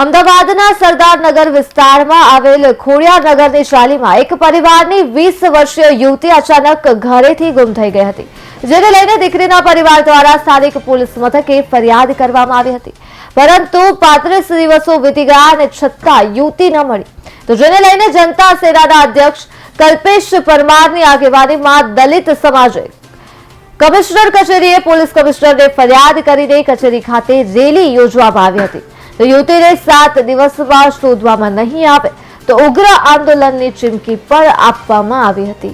અમદાવાદના સરદારનગર વિસ્તારમાં આવેલ ખોડિયારનગરની શાલીમાં એક પરિવારની વીસ વર્ષીય યુવતી અચાનક ઘરેથી ગુમ થઈ ગઈ હતી, જેને લઈને દીકરીના પરિવાર દ્વારા સ્થાનિક પોલીસ મથકે ફરિયાદ કરવામાં આવી હતી. પરંતુ પાંત્રીસ દિવસો વીતી ગયા અને છતાં યુવતી ન મળી. તો જેને લઈને જનતા સેનાના અધ્યક્ષ કલ્પેશ પરમારની આગેવાનીમાં દલિત સમાજે કમિશનર કચેરીએ પોલીસ કમિશનરને ફરિયાદ કરીને કચેરી ખાતે રેલી યોજવામાં આવી હતી. તો યુવતીને સાત દિવસમાં શોધવામાં નહીં આવે તો ઉગ્ર આંદોલનની ચીમકી પણ આપવામાં આવી હતી.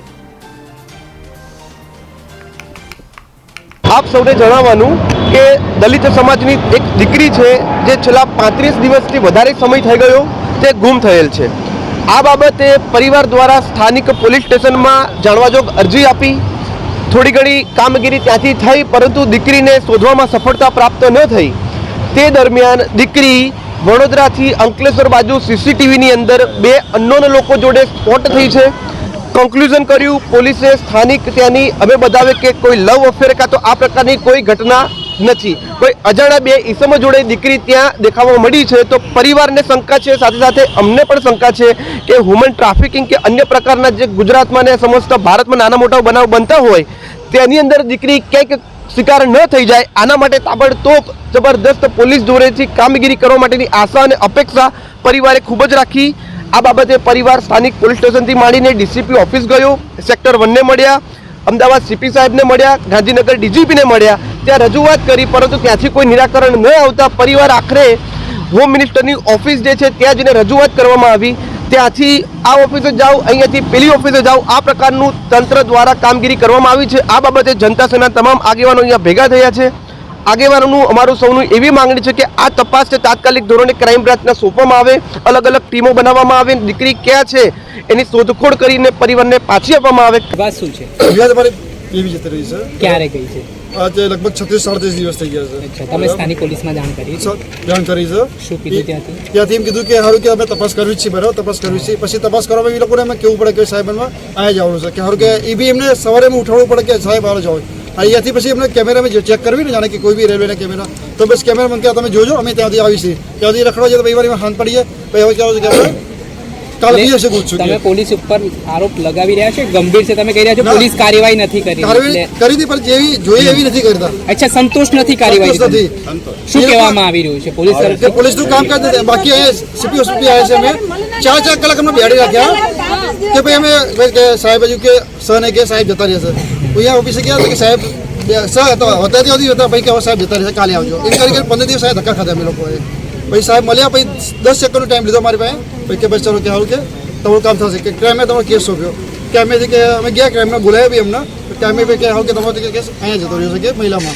આપ સૌને જણાવવાનું કે દલિત સમાજની એક દીકરી છે, જે છેલ્લા પાંત્રીસ દિવસથી વધારે સમય થઈ ગયો તે ગુમ થયેલ છે. આ બાબતે પરિવાર દ્વારા સ્થાનિક પોલીસ સ્ટેશનમાં જાણવાજોગ અરજી આપી. થોડી ઘણી કામગીરી ત્યાંથી થઈ, પરંતુ દીકરીને શોધવામાં સફળતા પ્રાપ્ત ન થઈ. તે દરમિયાન દીકરી વડોદરાથી અંકલેશ્વર બાજુ સીસીટીવીની અંદર બે અન્નોન લોકો જોડે સ્પોટ થઈ છે. કન્ક્લુઝન કર્યું, પોલીસે સ્થાનિક ત્યાંની, અમે બતાવે કે કોઈ લવ અફેર કાં તો આ પ્રકારની કોઈ ઘટના નથી. કોઈ અજાણ્યા બે ઈસમો જોડે દીકરી ત્યાં દેખાવા મળી છે તો પરિવારને શંકા છે. સાથે સાથે અમને પણ શંકા છે કે હ્યુમન ટ્રાફિકિંગ કે અન્ય પ્રકારના જે ગુજરાતમાં ને સમસ્ત ભારતમાં નાના મોટા બનાવ બનતા હોય, તેની અંદર દીકરી ક્યાંક શિકાર ન થઈ જાય, આના માટે તાબડતોબ જબરદસ્ત પોલીસ જોડેથી કામગીરી કરવા માટેની આશા અને અપેક્ષા પરિવારે ખૂબ જ રાખી. આ બાબતે પરિવાર સ્થાનિક પોલીસ સ્ટેશનથી માંડીને ડીસીપી ઓફિસ ગયો, સેક્ટર વનને મળ્યા, અમદાવાદ સીપી સાહેબને મળ્યા, ગાંધીનગર ડીજીપીને મળ્યા. ત્યાં રજૂઆત કરી, પરંતુ ત્યાંથી કોઈ નિરાકરણ ન આવતા પરિવાર આખરે હોમ મિનિસ્ટરની ઓફિસ જે છે, ત્યાં જઈને રજૂઆત કરવામાં આવી. ત્યાંથી આ ઓફિસે જાઓ અહીંયાથી પેલી ઓફિસે જાઓ. આ પ્રકારનું તંત્ર દ્વારા કામગીરી કરવામાં આવી છે. આ બાબતે જનતા સેના તમામ આગેવાનો અહીંયા ભેગા થયા છે. આગેવાનોનું અમારું સૌનું એવી માંગણી છે કે આ તપાસ છે તાત્કાલિક ધોરણે ક્રાઇમ બ્રાન્ચને સોંપવામાં આવે અલગ અલગ ટીમો બનાવવામાં આવે દીકરી ક્યાં છે એની શોધખોળ કરીને પરિવારને પાછી આપવામાં આવે. વાત શું છે? એવી જતી રહી છે ક્યારે ગઈ છે આજે લગભગ છત્રીસ સાડત્રીસ દિવસ થઈ ગયા છે અચ્છા તમે સ્થાનિક પોલીસમાં જાણ કરી છે? સ- જાણ કરી છે શું કીધું ત્યાંથી? ત્યાંથી એમ કીધું કે સારું કે અમે તપાસ કરવી જ છે બરાબર તપાસ કરવી છે પછી તપાસ કરવામાં એ લોકોને અમે કેવું પડે કે સાહેબ એમાં અહીંયા જવાનું છે કે સારું કે એ બી એમને સવારે એમ ઉઠાડવું પડે કે સાહેબ હાલો જાઓ અને અહીંયાથી પછી એમને કેમેરામાં જે ચેક કરવી ને જાણે કે કોઈ બી રેલવેના કેમેરા તો બસ કેમેરામાં કે તમે જોજો અમે ત્યાંથી આવીશું ત્યાંથી રખડવા જઈએ તો પછી વાર એમાં હાથ પડીએ પછી હવે કહેવું છે તમે પોલીસ ઉપર આરોપ લગાવી રહ્યા છો ગંભીર છે તમે કહી રહ્યા છો પોલીસ કાર્યવાહી નથી કરી કરી પણ જેવી જોઈએ એવી નથી કરતા. અચ્છા સંતોષ નથી કાર્યવાહી નથી. શું કહેવામાં આવી રહ્યું છે? પોલીસ જે તરફથી? પોલીસનું કામ કરતી હતી બાકી અહીંયા સીપી હોસ્પિટલ આવ્યા છે અમે. ચાર ચાર કલાક અમને બેડી રાખ્યા. કે ભાઈ અમે સાહેબ હજુ કે સર ને કે સાહેબ જતા રહેશે. અહીંયા ઓફિસે ગયા કે સાહેબ સર હતા હતા હતી હતા ભાઈ કે સાહેબ જતા રહેશે કાલે આવજો. એમ કરી પંદર દિવસ સાહેબ ધક્કા ખાધા અમે લોકોએ. પછી સાહેબ મળ્યા, પછી દસ સેકન્ડનો ટાઈમ લીધો મારી પાસે. પછી કે ભાઈ ચલો કે સારું કે તમારું કામ થશે. કે ક્રાઇમે તમારો કેસ સોંપ્યો. કે અમે કે અમે ગયા ક્રાઇમને બોલાવ્યા બી એમને. ક્રાઇમે કે સારું કે તમારો કેસ અહીંયા જતો રહ્યો છે, કે મહિલામાં.